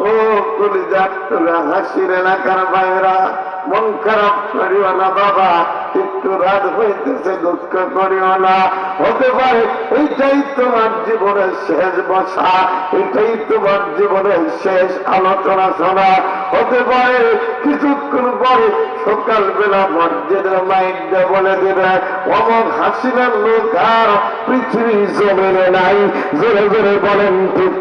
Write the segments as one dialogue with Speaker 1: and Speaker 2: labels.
Speaker 1: ও হাসির এলাকার বাইরা। মন খারাপ করিও না বাবা, একটু রাত হইতেছে, দুঃখ করিও না। হতে পারে এইটাই তোমার জীবনের শেষ বসা, এটাই তোমার জীবনের শেষ আলোচনা শোনা। হতে পারে কিছুক্ষণ পরে সকালবেলা মসজিদের মাইন্ডে বলে দেবে, অমন হাসিনার লোক আর পৃথিবী জমিনে নাই। জোরে জোরে বলেন, ঠিক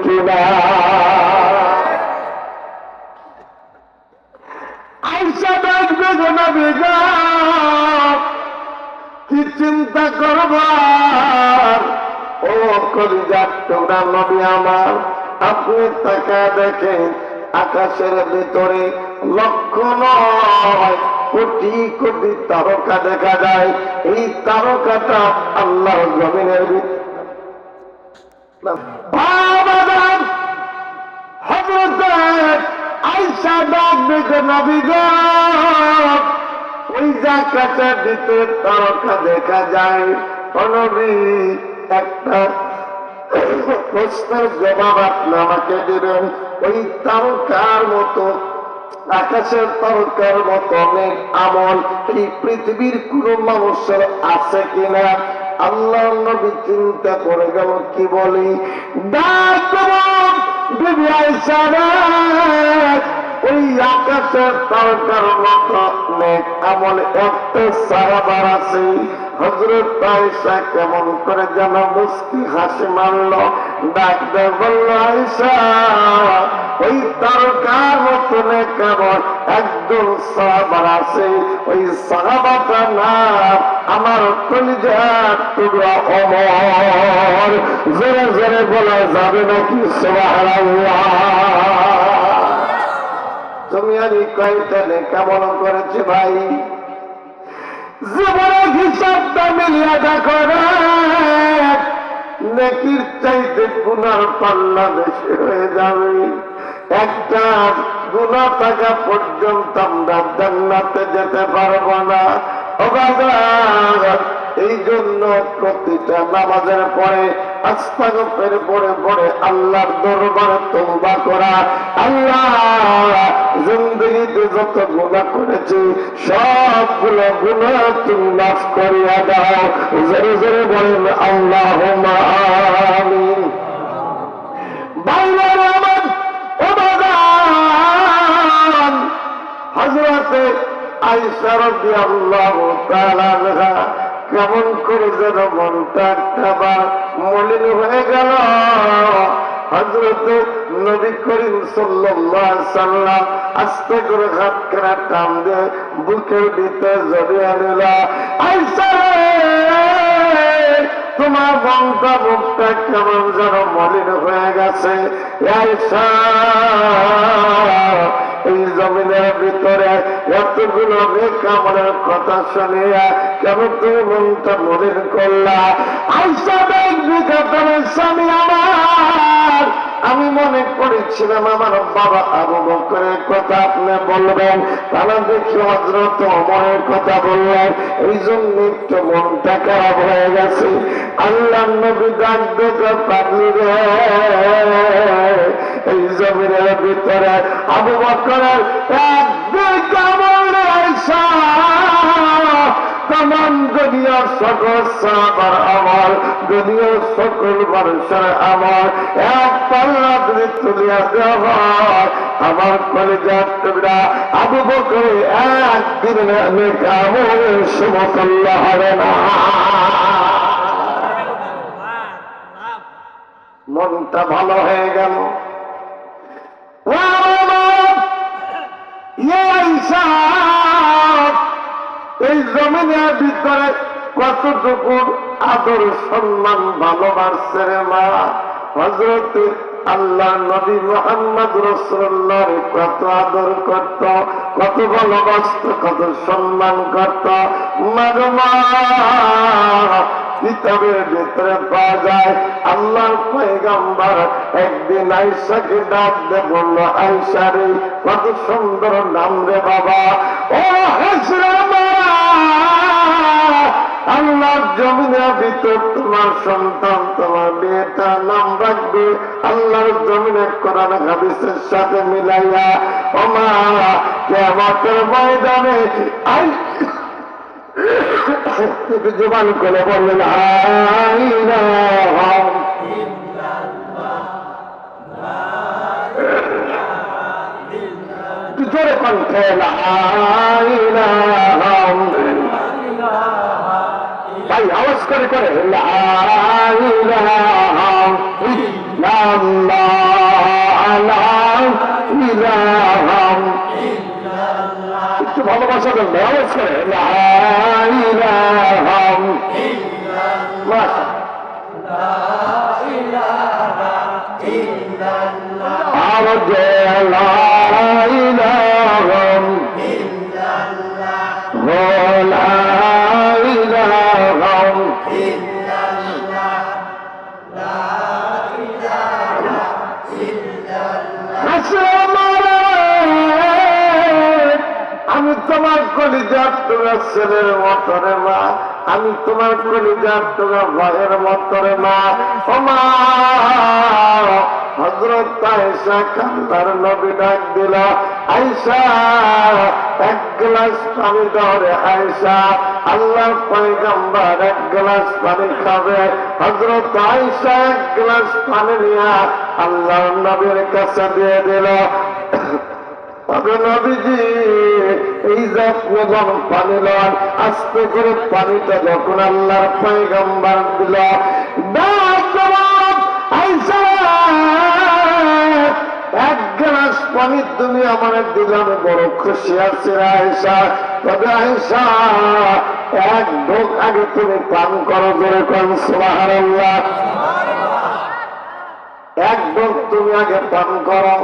Speaker 1: বেগম কি চিন্তা করবার? ও কলিজার তোমরা আমার, আপনি তাকা দেখেন আকাশের ভিতরে লক্ষ নয়, কোটি কোটি তারকা দেখা যায়। এই তারকাটা আল্লাহর জমিনের তারকা দেখা যায়। একটা প্রশ্নের জবাব আপনি আমাকে দিবেন। ওই তারকার মতো আকাশের তারকার মতো অনেক আমল। এই পৃথিবীর কোন মানুষের আছে কিনা? আল্লাহ নবী চিন্তা করে গেল, কি বলি। ওই আকাশের তারকার মতো অনেক আমল। একটা সারাবার আছে। কেমন করে যেন হাসি আয়েশা, ওই কেমন ওই না, আমার জোরে জোরে বলা যাবে নাকি? তুমি আমি কয়টানে কেমন করেছি ভাই? জীবনের হিসাবটা মিলিয়ে দেখো নেকির চাইতে গুনার পাল্লা বেশি হয়ে যাবে। একটা গুণা থাকা পর্যন্ত আমরা জান্নাতে যেতে পারব না। এই জন্য প্রতিটা নামাজের পরে, আস্তাগফের পরে পরে আল্লাহর দরবারে তওবা করা। আল্লাহ জিন্দগিতে যত গুনাহ করেছি, সবগুলো গুনাহ তুমি মাফ করিয়া দাও। জোরে জোরে বলেন আনহা কেমন করে যেন মনটা একটাবার মলিন হয়ে গেল। হজরত নবী করিম সাল্লাম আস্তে করে হাত কেনা টান দিয়ে বুকের ভিতরে জড়িয়ে নিল তোমার মনটা মুখটা কেমন যেন মলিন হয়ে গেছে। এই জমিনের ভিতরে এতগুলো কামড়ের কথা শুনিয়া কেন তুমি মনটা মলিন করলা। স্বামী আমার। আমি মনে করেছিলাম আমার বাবা আবু বকরের কথা আপনি বলবেন। তারা দেখি হজরত অমরের কথা বললেন। এই জন্য একটু মনটা খারাপ হয়ে গেছে। আল্লাহ নবী ডাক দেখে পাগলি রে। এই জমিনের ভিতরে আবু বকরের এক দুই কামড় আইসা তাম দুনিয়ার সকল সাহাবার আমার দুনিয়ার সকল মানুষের আমার এক পাল্লা করে তুলিয়া দেওয়া হয়। আমার কলেজার টুকরা আবু বকরে একদিন কামড়ের সমতুল্য হবে না। মনটা ভালো হয়ে গেল। আমার ইয়ে ইসাব, এই জমিনের ভিতরে কতটুকু আদর সম্মান ভালোবাসছে রে মা? হজরত আল্লাহ নবী মোহাম্মদ রসুল্লাহ কত আদর করত, কত ভালোবাসত, কত সম্মান করত। মাগমা কিতাবের ভিতরে পাওয়া যায় আল্লাহ পয়গাম্বার একদিন আইসাকে ডাক দে বলল আইসা রে, কত সুন্দর নাম রে বাবা। ও হাসরা জমিনের ভিতর তোমার সন্তান, তোমার মেয়েটা নাম রাখবে। আল্লাহর জমিনে কোরআন হাদিসের সাথে মিলাইয়া। ওমা কেমতের ময়দানে জবান করে বললেন একটু জোরে কণ্ঠে ভাই আওয়াজ করে করে একটু ভালোবাসা ভাই আওয়াজ করে জলাইলাম আমি তোমার কলিজার তোরা ছেলের মতরে মা। আমি তোমার কলিজার তোরা ভাইয়ের মতরে মা। ও মা হজরত আয়সা এক গ্লাস পানি এক গ্লাস পানি খাবে। এক গ্লাস পানি নিয়ে আল্লাহ নবীর কাছে দিয়ে দিল। তবে নবীজি, এই যত্ন যখন লন। আস্তে করে পানিটা যখন আল্লাহর পয়গম্বর দিল এক গ্লাস পানি তুমি আমার দিলে আমি বড় খুশি আছি আয়সা তবে আয়সা এক ঢোক আগে তুমি পান করো ধরে কোন সুবাহার একদম তুমি আগে পান করো।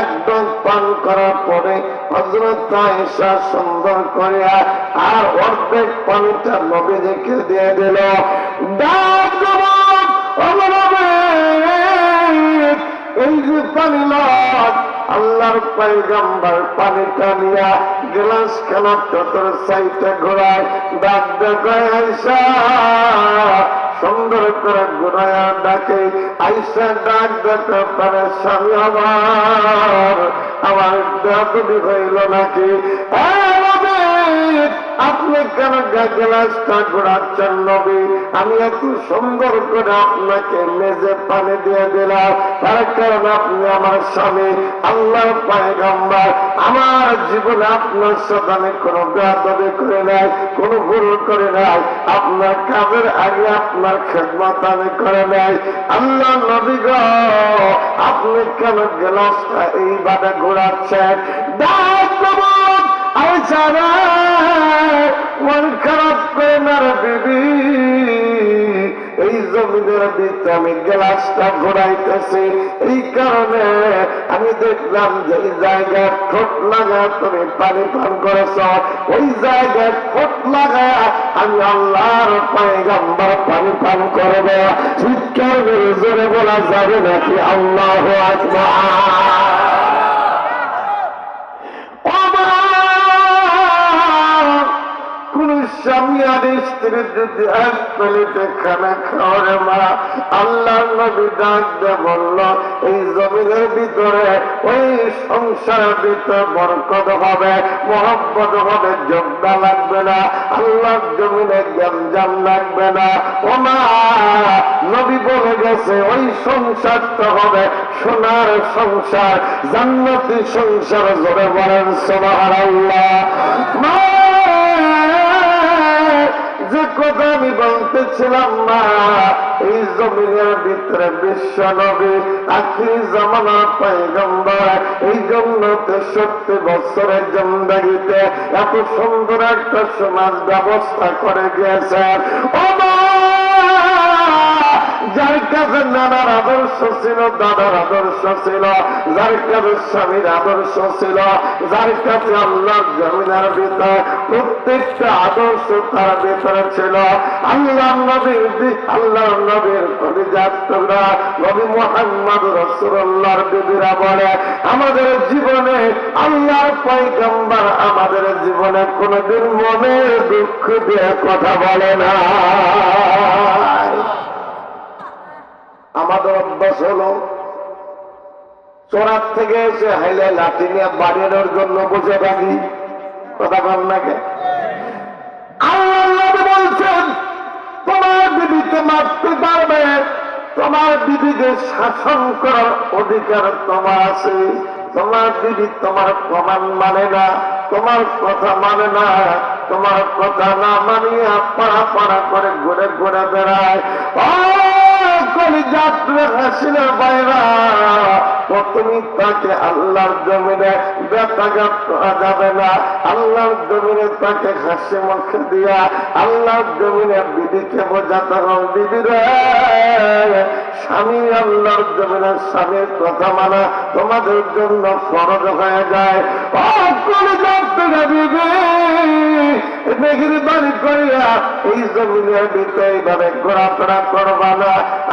Speaker 1: একদম পান করার পরে হজরত আয়েশা সুন্দর করিয়া আর অর্ধেক পানিটা দেখে দিয়ে দিল। ডাক এই যে পানি লট আল্লাহর পাইগাম্বার পানিটা নিয়া গ্লাস খানা চতর সাইটে ঘোরায়। ডাক দেখায় সুন্দর করে ঘুরায়া ডাকে, আইসা ডাক দেখতে পারে স্বামী আমার। আমার দাদুদি হইল নাকি? আপনি কেন গ্লাসটা ঘোরাচ্ছেন নবী? আমি এত সুন্দর করে আপনাকে মেজে পানি দিয়ে দিলাম। তার কারণ আপনি আমার স্বামী আল্লাহ পায়গাম্বার। আমার জীবনে আপনার সাথে আমি কোনো করে নাই কোনো ভুল করে নাই। আপনার কাজের আগে আপনার খেদমত আমি করে নাই। আল্লাহ নবী গ আপনি কেন গ্লাসটা এইভাবে ঘোরাচ্ছেন? আইসা রে, মন খারাপ করে না বিবি? এই জমিনের ভিতরে আমি গ্লাসটা ঘোরাইতেছি। এই কারণে আমি দেখলাম যে এই জায়গায় ঠোঁট লাগা, তুমি পানি পান করেছ। ওই জায়গায় ঠোঁট লাগা, আমি আল্লাহর পায়গাম্বার পানি পান করব। করে জোরে বলা যাবে নাকি আল্লাহ আকবার? আর স্ত্রী যদি এক খানা মা আল্লাহ নবী ডাক বলল এই জমিনের ভিতরে ওই সংসারের ভিতরে বরকত হবে হবে যোগদা লাগবে না জমিনে লাগবে না ও নবী বলে গেছে, ওই হবে, সোনার সংসার জান্নাতি সংসার জোরে বলেন সোনার আল্লাহ। মা কথা আমি বলতেছিলাম না এই জমিনের ভিতরে বিশ্ব নবী আখি জমানা পাইগম্বর এই জন্য তেষট্টি বছরের জন্দাগিতে এত সুন্দর একটা সমাজ ব্যবস্থা করে গিয়েছেন ও কাছে নানার আদর্শ ছিল, দাদার আদর্শ ছিল, যার কাছে স্বামীর আদর্শ ছিল, যার কাছে আল্লাহ জমিনার ভিতর প্রত্যেকটা আদর্শ তার ভিতরে ছিল। আল্লাহ নবীর আল্লাহ নবীর পরিযাত্রা নবী মোহাম্মদ রসুল্লাহর দিদিরা বলে, আমাদের জীবনে আল্লাহর পয়গম্বর আমাদের জীবনে কোনোদিন মনে দুঃখ দিয়ে কথা বলে না। আমাদের অভ্যাস হলো, চোরার থেকে এসে হাইলে লাঠি নিয়ে বাড়ির জন্য বসে থাকি। কথা বল নাকি আল্লাহ বলছেন, তোমার বিবিকে মারতে পারবে তোমার বিবিকে শাসন করার অধিকার তোমার আছে। তোমার বিবি তোমার প্রমাণ মানে না, তোমার কথা মানে না। তোমার কথা না মানিয়ে পাড়া পাড়া করে ঘুরে ঘুরে বেড়ায়। ও কলিজাত্রে হাসিনের বাইরা তুমি তাকে আল্লাহর জমিনে ব্যথাঘাত করা যাবে না। আল্লাহর জমিনে তাকে হাসি মুখে দিয়া আল্লাহর জমিনে বিবিকে বোঝাতে হবে। বিবি স্বামী আল্লাহর জমিনে স্বামীর কথা মানা তোমাদের জন্য ফরজ হয়ে যায়।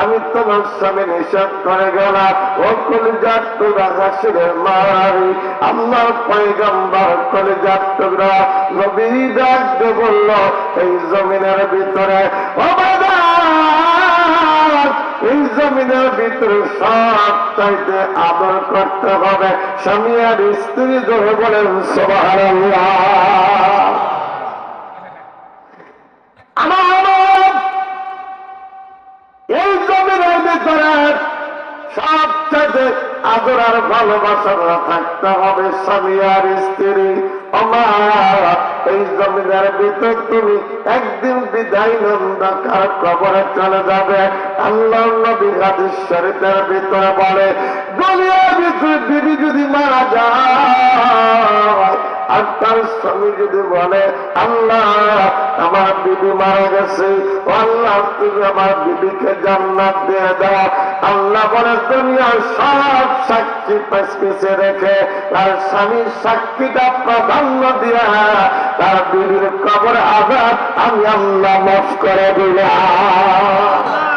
Speaker 1: আমি তোমার স্বামী নিষেধ করে গেলাম। ও কলিজার তোরা হাসিরে মারি। আল্লাহ পয়গম্বর কলিজার তোরা নবী ডাকতে বলল, এই জমিনের ভিতরে এই জমিনের ভিতরে সব চাইতে আদর করতে হবে। স্বামী আর স্ত্রী ধরে বলেন সবার আমার এই জমিনের ভিতরে সবচেয়ে আদর আর ভালোবাসার থাকতে হবে স্বামী আর স্ত্রী। আমার এই জমিনের ভিতর তুমি একদিন বিদায় নন্দকার কবরে চলে যাবে? আল্লাহ নবী হাদিস শরীফের ভিতরে বলে, দুনিয়ার ভিতরে বিবি যদি মারা যায়, আর তার স্বামী যদি বলে, আল্লাহ, আমার বিবি মারা গেছে আল্লাহ, তুমি আমার বিবিকে জান্নাত দিয়ে দাও। আল্লাহ বলে, দুনিয়ার সব সাক্ষী পেছপিছে রেখে তার স্বামীর সাক্ষীটা প্রাধান্য দিয়া তার বিবির কবর আঘাত আমি আল্লাহ মাফ করে দিলাম।